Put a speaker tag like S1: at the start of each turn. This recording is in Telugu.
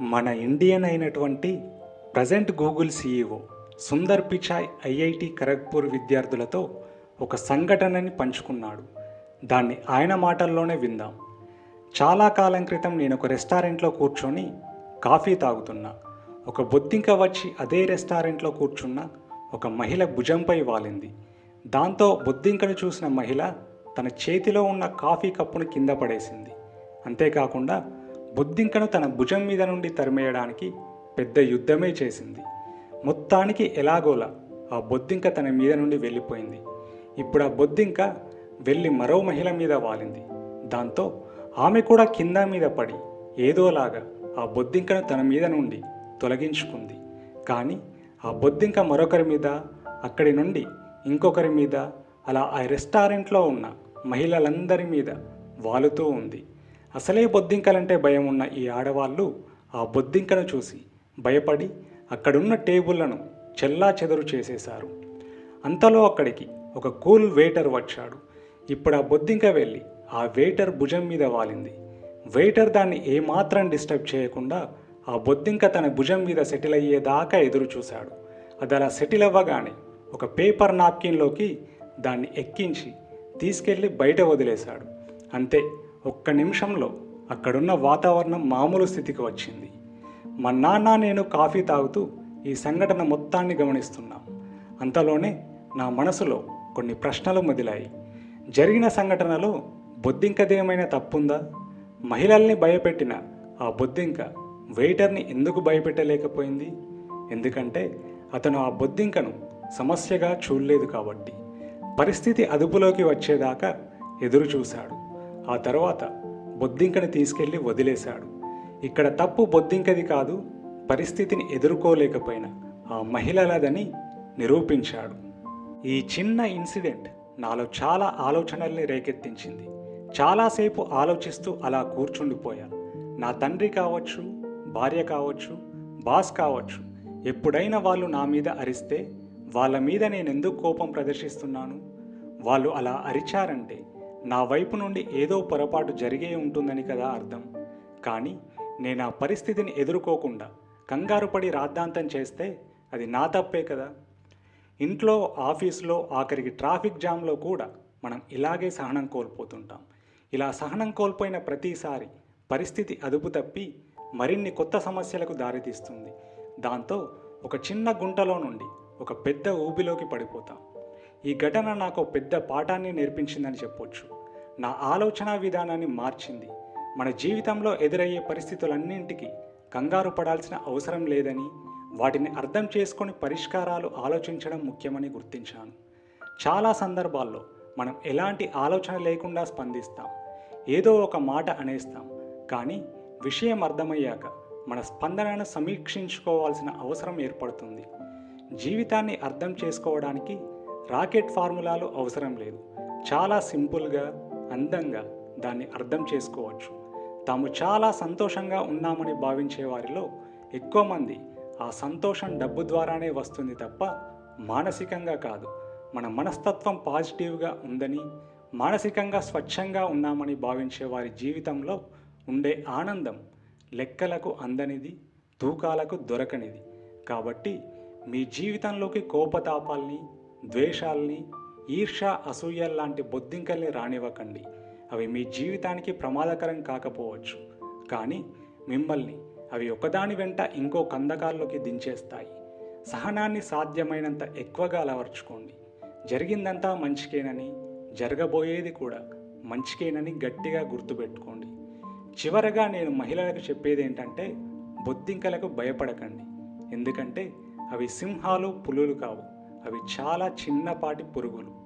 S1: మన ఇండియన్ అయినటువంటి present Google CEO Sundar Pichai IIT Kharagpur విద్యార్థులతో ఒక సంఘటనని పంచుకున్నాడు. దాన్ని ఆయన మాటల్లోనే విందాం. చాలా కాలం క్రితం నేను ఒక రెస్టారెంట్లో కూర్చొని కాఫీ తాగుతున్నా. ఒక బొద్దింక వచ్చి అదే రెస్టారెంట్లో కూర్చున్న ఒక మహిళ భుజంపై వాలింది. దాంతో బొద్దింకను చూసిన మహిళ తన చేతిలో ఉన్న కాఫీ కప్పును కింద పడేసింది. అంతేకాకుండా బొద్దింకను తన భుజం మీద నుండి తరిమేయడానికి పెద్ద యుద్ధమే చేసింది. మొత్తానికి ఎలాగోలా ఆ బొద్దింక తన మీద నుండి వెళ్ళిపోయింది. ఇప్పుడు ఆ బొద్దింక వెళ్ళి మరో మహిళ మీద వాలింది. దాంతో ఆమె కూడా కింద మీద పడి ఏదోలాగా ఆ బొద్దింకను తన మీద నుండి తొలగించుకుంది. కానీ ఆ బొద్దింక మరొకరి మీద అక్కడి నుండి ఇంకొకరి మీద అలా ఆ రెస్టారెంట్లో ఉన్న మహిళలందరి మీద వాలుతూ ఉంది. అసలే బొద్దింకలంటే భయం ఉన్న ఈ ఆడవాళ్ళు ఆ బొద్దింకను చూసి భయపడి అక్కడున్న టేబుళ్ళను చెల్లా చెదరు చేసేశారు. అంతలో అక్కడికి ఒక కూల్ వెయిటర్ వచ్చాడు. ఇప్పుడు ఆ బొద్దింక వెళ్ళి ఆ వెయిటర్ భుజం మీద వాలింది. వెయిటర్ దాన్ని ఏమాత్రం డిస్టర్బ్ చేయకుండా ఆ బొద్దింక తన భుజం మీద సెటిల్ అయ్యేదాకా ఎదురు చూశాడు. అది అలా సెటిల్ అవ్వగానే ఒక పేపర్ నాప్కిన్లోకి దాన్ని ఎక్కించి తీసుకెళ్ళి బయట వదిలేశాడు. అంతే ఒక్క నిమిషంలో అక్కడున్న వాతావరణం మామూలు స్థితికి వచ్చింది. మా నాన్న నేను కాఫీ తాగుతూ ఈ సంఘటన మొత్తాన్ని గమనిస్తున్నాం. అంతలోనే నా మనసులో కొన్ని ప్రశ్నలు మొదలాయి జరిగిన సంఘటనలో బొద్దింకదేమైనా తప్పుందా? మహిళల్ని భయపెట్టిన ఆ బొద్దింక వెయిటర్ని ఎందుకు భయపెట్టలేకపోయింది? ఎందుకంటే అతను ఆ బొద్దింకను సమస్యగా చూడలేదు కాబట్టి. పరిస్థితి అదుపులోకి వచ్చేదాకా ఎదురు చూశాడు. ఆ తర్వాత బొద్దింకని తీసుకెళ్ళి వదిలేశాడు. ఇక్కడ తప్పు బొద్దింకది కాదు పరిస్థితిని ఎదుర్కోలేకపోయిన ఆ మహిళలదని నిరూపించాడు. ఈ చిన్న ఇన్సిడెంట్ నాలో చాలా ఆలోచనల్ని రేకెత్తించింది. చాలాసేపు ఆలోచిస్తూ అలా కూర్చుండిపోయా. నా తండ్రి కావచ్చు భార్య కావచ్చు బాస్ కావచ్చు ఎప్పుడైనా వాళ్ళు నా మీద అరిస్తే వాళ్ళ మీద నేను ఎందుకు కోపం ప్రదర్శిస్తున్నాను? వాళ్ళు అలా అరిచారంటే నా వైపు నుండి ఏదో పొరపాటు జరిగే ఉంటుందని కదా అర్థం. కానీ నేను ఆ పరిస్థితిని ఎదుర్కోకుండా కంగారు పడి రాద్ధాంతం చేస్తే అది నా తప్పే కదా. ఇంట్లో ఆఫీస్లో ఆఖరికి ట్రాఫిక్ జామ్లో కూడా మనం ఇలాగే సహనం కోల్పోతుంటాం. ఇలా సహనం కోల్పోయిన ప్రతిసారి పరిస్థితి అదుపు తప్పి మరిన్ని కొత్త సమస్యలకు దారితీస్తుంది. దాంతో ఒక చిన్న గుంటలో నుండి ఒక పెద్ద ఊబిలోకి పడిపోతాం. ఈ ఘటన నాకు పెద్ద పాఠాన్ని నేర్పించిందని చెప్పొచ్చు. నా ఆలోచన విధానాన్ని మార్చింది. మన జీవితంలో ఎదురయ్యే పరిస్థితులన్నింటికి కంగారు పడాల్సిన అవసరం లేదని వాటిని అర్థం చేసుకొని పరిష్కారాలు ఆలోచించడం ముఖ్యమని గుర్తించాను. చాలా సందర్భాల్లో మనం ఎలాంటి ఆలోచన లేకుండా స్పందిస్తాం. ఏదో ఒక మాట అనేస్తాం. కానీ విషయం అర్థమయ్యాక మన స్పందనను సమీక్షించుకోవాల్సిన అవసరం ఏర్పడుతుంది. జీవితాన్ని అర్థం చేసుకోవడానికి రాకెట్ ఫార్ములాలు అవసరం లేదు. చాలా సింపుల్గా అందంగా దాన్ని అర్థం చేసుకోవచ్చు. తాము చాలా సంతోషంగా ఉన్నామని భావించే వారిలో ఎక్కువ మంది ఆ సంతోషం డబ్బు ద్వారానే వస్తుంది తప్ప మానసికంగా కాదు. మన మనస్తత్వం పాజిటివ్గా ఉందని మానసికంగా స్వచ్ఛంగా ఉన్నామని భావించే వారి జీవితంలో ఉండే ఆనందం లెక్కలకు అందనిది తూకాలకు దొరకనిది. కాబట్టి మీ జీవితంలోకి కోపతాపాల్ని ద్వేషాల్ని ఈర్ష అసూయ లాంటి బొద్దింకల్ని రానివ్వకండి. అవి మీ జీవితానికి ప్రమాదకరం కాకపోవచ్చు. కానీ మిమ్మల్ని అవి ఒకదాని వెంట ఇంకో కందకాల్లోకి దించేస్తాయి. సహనాన్ని సాధ్యమైనంత ఎక్కువగా అలవర్చుకోండి. జరిగిందంతా మంచికేనని జరగబోయేది కూడా మంచికేనని గట్టిగా గుర్తుపెట్టుకోండి. చివరగా నేను మహిళలకు చెప్పేది ఏంటంటే బొద్దింకలకు భయపడకండి. ఎందుకంటే అవి సింహాలు పులులు కావు. అవి చాలా చిన్నపాటి పురుగులు.